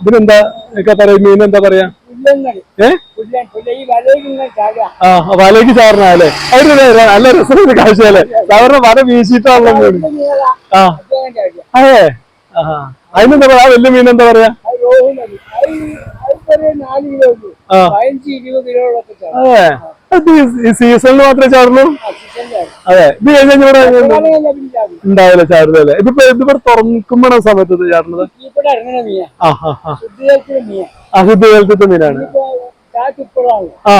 ഇതിനെന്താ പറയാ മീൻ എന്താ പറയാ ആ വലയ്ക്ക് ചാറിനല്ലേ അതിന് നല്ല രസമുള്ള കാഴ്ചയല്ലേ സാധാരണ വല വീശിട്ടാണല്ലോ മീൻ ആ. അതെ ആ അതിനെന്താ പറയാ? വലിയ മീൻ എന്താ പറയാ? അത് സീസണിൽ മാത്രമേ ചാടുള്ളൂ? അതെ. ഇത് കഴിഞ്ഞ ഇവിടെ വെള്ളമെല്ലാം പിന്നെ ചാടും ഇതിപ്പോ ഇതിപ്പോ തുറക്കുമ്പോഴാണ് സമയത്ത് ചാടുന്നത്? ആ മീനാണ്. ആ.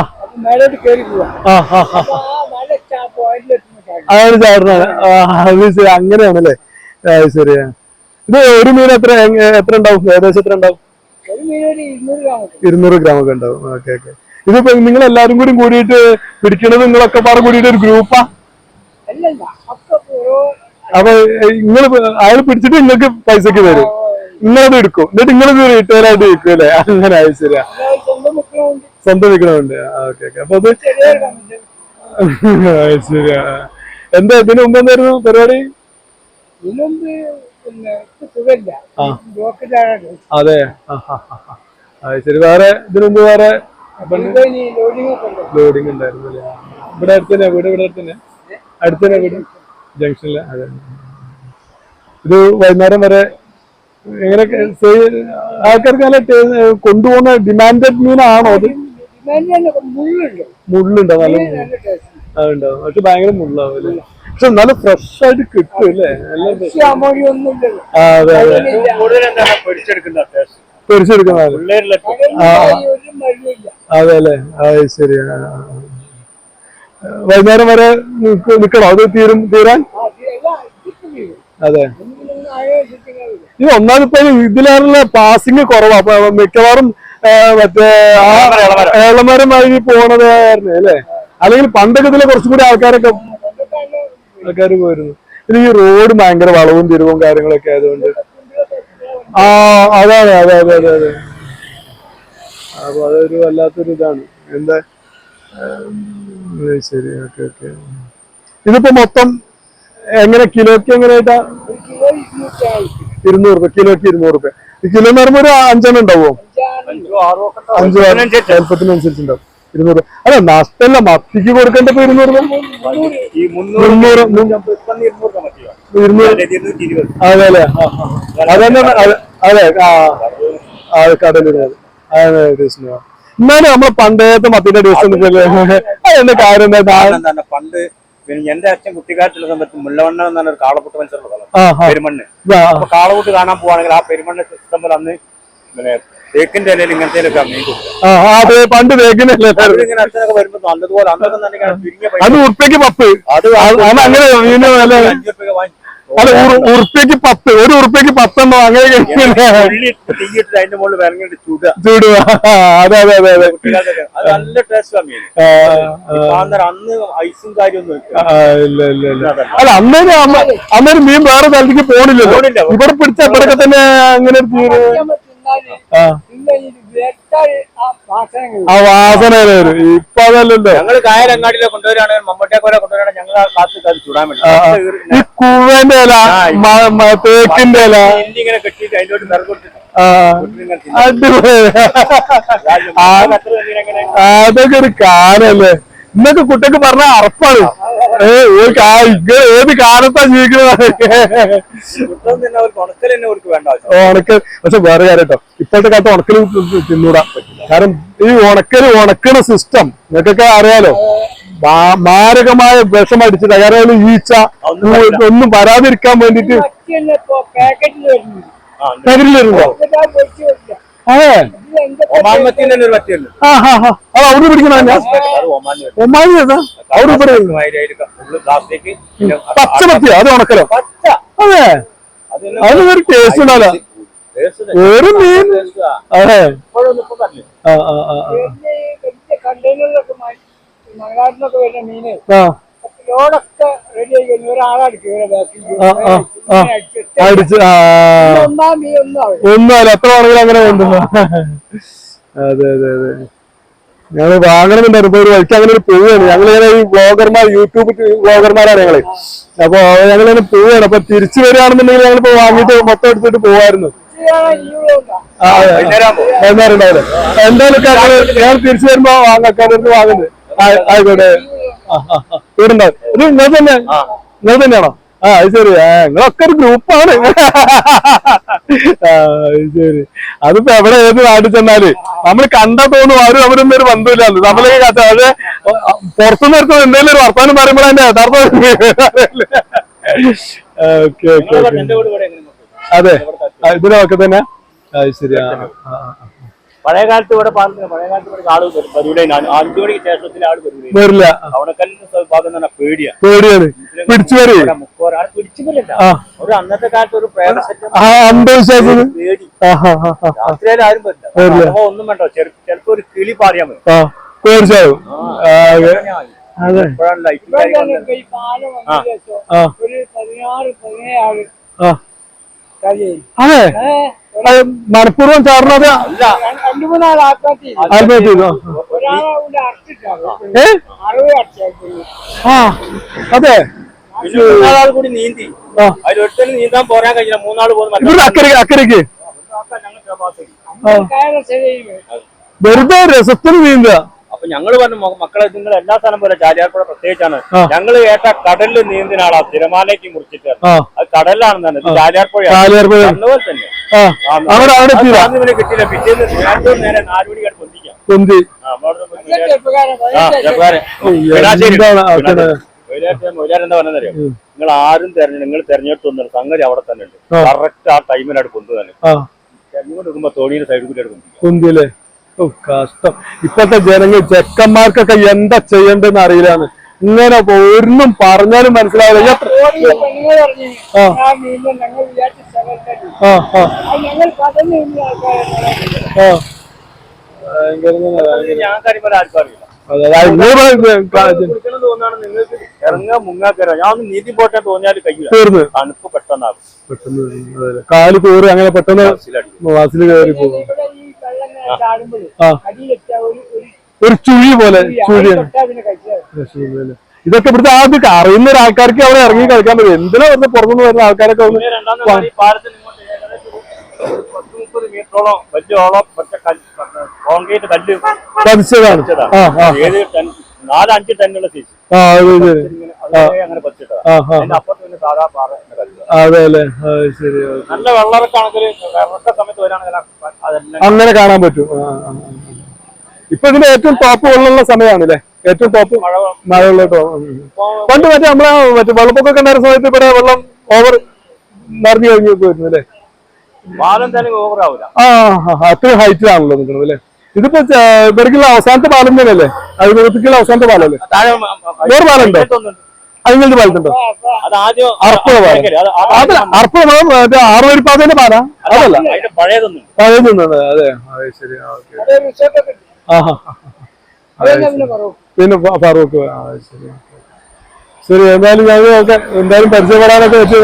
അതാണ് ചാടുന്നത്. അത് ശരി. അങ്ങനെയാണല്ലേ? ശരിയാ ഇത് ഒരു മീൻ എത്ര എത്ര ഉണ്ടാവും? ഏകദേശം എത്ര ഉണ്ടാവും? ഇരുന്നൂറ് ഗ്രാം ഒക്കെ ഉണ്ടാവും. Okay okay. ഇതിപ്പോ നിങ്ങൾ എല്ലാരും കൂടി കൂടിയിട്ട് പിടിക്കണത് നിങ്ങളൊക്കെ പാടെ കൂടിയിട്ട് ഒരു ഗ്രൂപ്പാ? അപ്പൊ നിങ്ങൾ അയാൾ പിടിച്ചിട്ട് നിങ്ങൾക്ക് പൈസക്ക് തരും. നിങ്ങളത് എടുക്കും. എന്നിട്ട് നിങ്ങൾ റീറ്റെയിൽ ആയിട്ട് വിൽക്കും അല്ലേ? അങ്ങനെ ശരിയാ. അല്ലാതെ സ്വന്തം വിൽക്കണമുണ്ട് ഓക്കെ ഓക്കെ. അപ്പൊ അത് ശരിയാ. എന്താ ഇതിനു മുമ്പ് എന്തായിരുന്നു പരിപാടി? അതെ. ശരി. വേറെ ഇതിനു മുമ്പ് വേറെ ലോഡിംഗ് ഒക്കെ ഉണ്ട്? ലോഡിങ് ഉണ്ടായിരുന്നു അല്ലേ? ഇവിടെ അടുത്ത് തന്നെ വീട് ഇവിടെ അടുത്ത് തന്നെ അടുത്ത് തന്നെ വീട്. ജംഗ്ഷനിൽ. അതെ. ഇത് വൈകുന്നേരം വരെ എങ്ങനെ ആൾക്കാർക്ക് നല്ല കൊണ്ടുപോകുന്ന ഡിമാൻഡഡ് മീനാണോ അത്? മുള്ളുണ്ട്. മുള്ളുണ്ടോ? നല്ല അതുണ്ടാവും പക്ഷെ ഭയങ്കര മുള്ളാവും അല്ലേ? പക്ഷെ നല്ല ഫ്രഷ് ആയിട്ട് കിട്ടും അല്ലേ? അതെ അതെ. പൊരിച്ചെടുക്കുന്ന അതെ അല്ലേ അത് ശരി. വൈകുന്നേരം വരെ നിൽക്കണോ അത് തീരും തീരാൻ? വീഴും അതെ. ഇത് ഒന്നാമത് ഇപ്പൊ ഇതിലാണല്ലോ പാസിങ് കുറവാ. അപ്പൊ മിക്കവാറും മറ്റേ ആ വഴി പോണത് ആയിരുന്നു അല്ലേ? അല്ലെങ്കിൽ പണ്ടൊക്കെ ഇതിലെ കുറച്ചും കൂടി ആൾക്കാരൊക്കെ ആൾക്കാർ പോയിരുന്നു. പിന്നെ ഈ റോഡ് ഭയങ്കര വളവും തിരിവും കാര്യങ്ങളൊക്കെ ആയതുകൊണ്ട്. ആ അതാണ് അതെ അതെ അതെ അതെ. അപ്പൊ അതൊരു വല്ലാത്തൊരു ഇതാണ്. എന്താ? ശരി ഓക്കെ ഓക്കെ. ഇതിപ്പോ മൊത്തം എങ്ങനെ കിലോക്ക് എങ്ങനെയായിട്ടാ? ഇരുന്നൂറ് രൂപ കിലോക്ക് ഇരുന്നൂറ് രൂപ. ഈ കിലോ എന്ന് പറയുമ്പോ ഒരു അഞ്ചെണ്ണം ഉണ്ടാവോ? അഞ്ചു വലുപ്പത്തിനനുസരിച്ച് ഉണ്ടാവും ഇരുന്നൂറ്. അല്ല നഷ്ടല്ല മത്തിക്ക് കൊടുക്കേണ്ട ഇപ്പൊ ഇരുന്നൂറ് മുന്നൂറ് ഇരുന്നൂറ്. അതെ അല്ലേ. അതെ അതെ ആ കടലിൽ അതെ കൃഷ്ണ എന്നാലും നമ്മൾ പണ്ടേത്തെ മത്തിന്റെ ദിവസം അതെന്താ കാര്യം? എന്താ പണ്ട് എന്റെ അച്ഛൻ കുട്ടിക്കാറ്റുള്ള സമയത്ത് മുല്ലവണ്ണ എന്നൊരു പറഞ്ഞ ഒരു കാളപൂട്ട് ആ പെരുമണ്ണ്. അപ്പൊ കാളപൂട്ട് കാണാൻ പോവാണെങ്കിൽ ആ പെരുമണ്ണ് സിസ്റ്റം പോലെ അന്ന് പിന്നെ തേക്കിന്റെ ഇലയിൽ ഇങ്ങനത്തെ പണ്ട് തേക്കിന്റെ അവരിങ്ങനെ അച്ഛനൊക്കെ വരുമ്പോ നല്ലതുപോലെ അന്നൊക്കെ തന്നെ ചുരുങ്ങിയ അത് ഉറുപ്പ്യക്ക് പത്ത് അത് അങ്ങനെ വില വാങ്ങി ഉറുപ്പ്യക്ക് പത്ത് ഒരു ഉറുപ്പ്യക്ക് പത്തെണ്ണോ അങ്ങനെ ചൂടുക. അതെ അതെ അതെ അതെ. നല്ല ടേസ്റ്റ് അന്ന് ഐസും കാര്യമൊന്നും അല്ല അന്നേരം അമ്മ അന്നേരം മീൻ വേറെ സ്ഥലത്തേക്ക് പോണില്ലല്ലോ. പോണില്ല. ഇവിടെ പിടിച്ച ഇവിടൊക്കെ തന്നെ അങ്ങനെ ആ. വാസന വരും. ഇപ്പൊ അതല്ലല്ലോ. ഞങ്ങൾ കായലങ്ങാടിയിലെ കൊണ്ടുവരാണെങ്കിൽ മമ്മൂട്ടിയൊക്കെ കൊണ്ടുവരാണെങ്കിൽ ഞങ്ങൾ ആ കാത്ത് അത് ചൂടാൻ വേണ്ടി. ഈ കൂവന്റെ ഇല മ- തേക്കിന്റെ ഇല. ഇങ്ങനെ കെട്ടിയിട്ട് അതിലോട്ട് വിറക് കൊടുത്തിട്ട് ആ. അടിപൊളി അതൊക്കെ ഒരു കാലല്ലേ. ഇന്നൊക്കെ കുട്ടിക്ക് പറഞ്ഞ അറപ്പാണ്. ഏത് കാലത്താ ജീവിക്കുന്നത്? ഉണക്കൽ പക്ഷെ വേറെ കാര്യം കേട്ടോ ഇപ്പോഴത്തെ കാലത്ത് ഉണക്കൽ തിന്നൂടാ. കാരണം ഈ ഉണക്കൽ ഉണക്കണ സിസ്റ്റം നിങ്ങൾക്കൊക്കെ അറിയാലോ? മാരകമായ വിഷം അടിച്ചിട്ട്. കാരണം ഈച്ച ഒന്നും വരാതിരിക്കാൻ വേണ്ടിട്ട് പാക്കറ്റിൽ വരുന്നുണ്ട്? അവിടെ പിടിക്കണ ഒമാനി അവിടെ പച്ച മത്തിയോ അത് ഉണക്കലോ? അതെ. അതെല്ലാം അതിന് ഒരു ടേസ്റ്റ് ഉണ്ടാവില്ല. ഒരു മീൻ. ആ. അതെ. ആ ആ ആ ആ. ലോഡൊക്കെ റെഡി ആയി കഴിഞ്ഞു ആ. അടിച്ച് ഒന്നാം മീൻ ഒന്നും ആവും എത്ര ആണെങ്കിലും അങ്ങനെ കൊണ്ടുപോ അതെ അതെ അതെ. ഞങ്ങൾ വാങ്ങണമെന്നുണ്ടായിരുന്നു ഒരു വഴിക്ക് അങ്ങനെ ഒരു പോവുകയാണ്. ഞങ്ങളിങ്ങനെ ഈ വ്ളോഗർമാർ യൂട്യൂബ് വ്ളോഗർമാരാണ് ഞങ്ങൾ. അപ്പൊ ഞങ്ങളിങ്ങനെ പോവുകയാണ്. അപ്പൊ തിരിച്ചു വരികയാണെന്നുണ്ടെങ്കിൽ ഞങ്ങളിപ്പോ വാങ്ങിയിട്ട് മൊത്തം എടുത്തിട്ട് പോവായിരുന്നു. എന്തായാലും ഞാൻ തിരിച്ചു വരുമ്പോ വാങ്ങാക്കാരുടെ വാങ്ങുന്നത്. ആയിക്കോട്ടെ. ഇത് നിങ്ങൾ തന്നെ. നിങ്ങൾ തന്നെയാണോ? ആ അത് ശരി. നിങ്ങളൊക്കെ ഒരു ഗ്രൂപ്പാണ്. ശരി. അതിപ്പോ എവിടെ ഏത് നാട്ടിൽ ചെന്നാൽ നമ്മൾ കണ്ടാ തോന്നും ആരും അവരൊന്നും ഒരു ബന്ധമില്ലാന്ന് നമ്മളൊക്കെ കാത്ത പക്ഷെ പുറത്തുനിന്ന് എടുത്തത് എന്തെങ്കിലും ഒരു വർത്താനം പറയുമ്പോൾ അതിന്റെ യഥാർത്ഥ ഓക്കെ ഓക്കെ? അതെ. ഇതിനൊക്കെ തന്നെ? അത് ശരി. ആ. പഴയ കാലത്ത് ഇവിടെ പഴയ കാലത്ത് ഇവിടെ ആൾ പരിപാടി അഞ്ചു മണിക്ക് ശേഷത്തിൽ ആൾ പരിപാടി വരില്ല. അവിടെ കല്ലിന് ഭാഗം തന്നെ പേടിയാ. പേടിയാണ്. പിടിച്ചു വരും. ആൾ പിടിച്ചില്ല ആ. ഒരു അന്നത്തെ കാലത്ത് ഒരു അന്ധവിശ്വാസം പേടി. രാത്രിയാലും ആരും പറ്റില്ല വരില്ല. ഒന്നും വേണ്ട ചിലപ്പോ ഒരു കിളി പാറിയാൻ മതി. തീർച്ചയായും അതെ. ഒരു പതിനാറ് പതിനേഴ് ആൾ ആ. അതെ. അത് മനഃപൂർവം ചാടുന്നത് ആത്മഹത്യ ചെയ്തു. ഏ? ആ അതെ. അക്കരക്ക് മൂന്നാൾ കൂടി നീന്തി. നീന്താൻ പോരാൻ കഴിഞ്ഞില്ല മൂന്നാൾ പോകുന്ന ഇവിടെ അക്കരയ്ക്ക് അക്കരയ്ക്ക്. ഞങ്ങൾ പ്രവാസി കയറി ശരിയായി. വെറുതെ രസത്തിന് നീന്തുക. അപ്പൊ ഞങ്ങൾ പറഞ്ഞു മക്കളെ നിങ്ങൾ എല്ലാ സ്ഥലം പോലെ ചാലിയാർപ്പുഴ പ്രത്യേകിച്ചാണ്. ഞങ്ങൾ ഏട്ട കടലിൽ നീന്തിന ആളാ തിരമാലയ്ക്ക് മുറിച്ചിട്ട്. അത് കടലിലാണെന്ന് തന്നെ ഇത് ചാലിയാർപ്പുഴ ചാലിയാർപ്പുഴ പോലെ തന്നെ. കിട്ടിയില്ല. പിറ്റേന്ന് നേരത്തെ നേരെ നാല് മണിക്കാണ് പൊന്തിക്കാം. പറഞ്ഞറിയോ നിങ്ങൾ ആരും തെരഞ്ഞു നിങ്ങൾ തെരഞ്ഞെടുത്തൊന്നും സംഗതി അവിടെ തന്നെ ഉണ്ട്. കറക്റ്റ് ആ ടൈമിനായിട്ട് കൊണ്ടുതന്നെ എടുക്കുമ്പോ തോണിയുടെ സൈഡിൽ കൂടി ഓ കഷ്ടം. ഇപ്പത്തെ ജനങ്ങൾ ചെക്കന്മാർക്കൊക്കെ എന്താ ചെയ്യണ്ടെന്ന് അറിയില്ലാന്ന്. ഇങ്ങനെ ഒന്നും പറഞ്ഞാലും മനസ്സിലാവില്ല. ആ. ആ. ആ ആ. കാൽ കൂറ് അങ്ങനെ പെട്ടെന്ന് വാസിൽ കയറി പോകും ഒരു ഒരു ഒരു ചുഴി പോലെ ഇതൊക്കെ ഇവിടുത്തെ ആദ്യം അറിയുന്ന ഒരാൾക്കാർക്ക് അവിടെ ഇറങ്ങി കളിക്കാൻ പറ്റും. എന്തിനാ വന്ന് പുറത്തുനിന്ന് വരുന്ന ആൾക്കാരൊക്കെ ഒരു പതിച്ചതാണ്. നാലഞ്ച് ടണ്ണുള്ള ആ അത് അല്ലേ? ശരി. നല്ല വെള്ളറക്കാണെങ്കിൽ വെള്ളത്തെ സമയത്ത് വരാണെങ്കിൽ അങ്ങനെ കാണാൻ പറ്റും. ഇപ്പൊ ഇതിന്റെ ഏറ്റവും ടോപ്പ് വെള്ളമുള്ള സമയമാണല്ലേ? ഏറ്റവും ടോപ്പ് മഴ മഴയുള്ള. പണ്ട് മറ്റേ നമ്മളെ മറ്റേ വെള്ളപ്പൊക്കം ഉണ്ടായിരുന്ന സമയത്ത് ഇവിടെ വെള്ളം ഓവർ നിറഞ്ഞു കഴിഞ്ഞു പോയിരുന്നു അല്ലേ? ആ അത്രയും ഹൈറ്റിലാണല്ലോ നിൽക്കുന്നത് അല്ലേ? ഇതിപ്പോ ഇവിടേക്കുള്ള അവസാനത്തെ പാലം തന്നെയല്ലേ? അഴിമുഖത്തേക്കുള്ള അവസാനത്തെ പാലല്ലേ വേറെ പാലുണ്ടോ? അതിനുള്ള പാലത്തുണ്ടോ? അത് ആദ്യം അർപ്പണ ആ- അതല്ല അർപ്പണ പാലം അതല്ല. അതിന്റെ പഴയതൊന്നും. അതെ അതെ. അതെ ശരി ഓക്കെ. അത് റിസോർട്ടൊക്കെ ആഹാ. അതെന്നെ പിന്നെ ഫാറൂഖ് ശരി ശരി എന്തായാലും ഞങ്ങൾ ഓക്കെ എന്തായാലും പരിചയപ്പെടാനൊക്കെ പറ്റി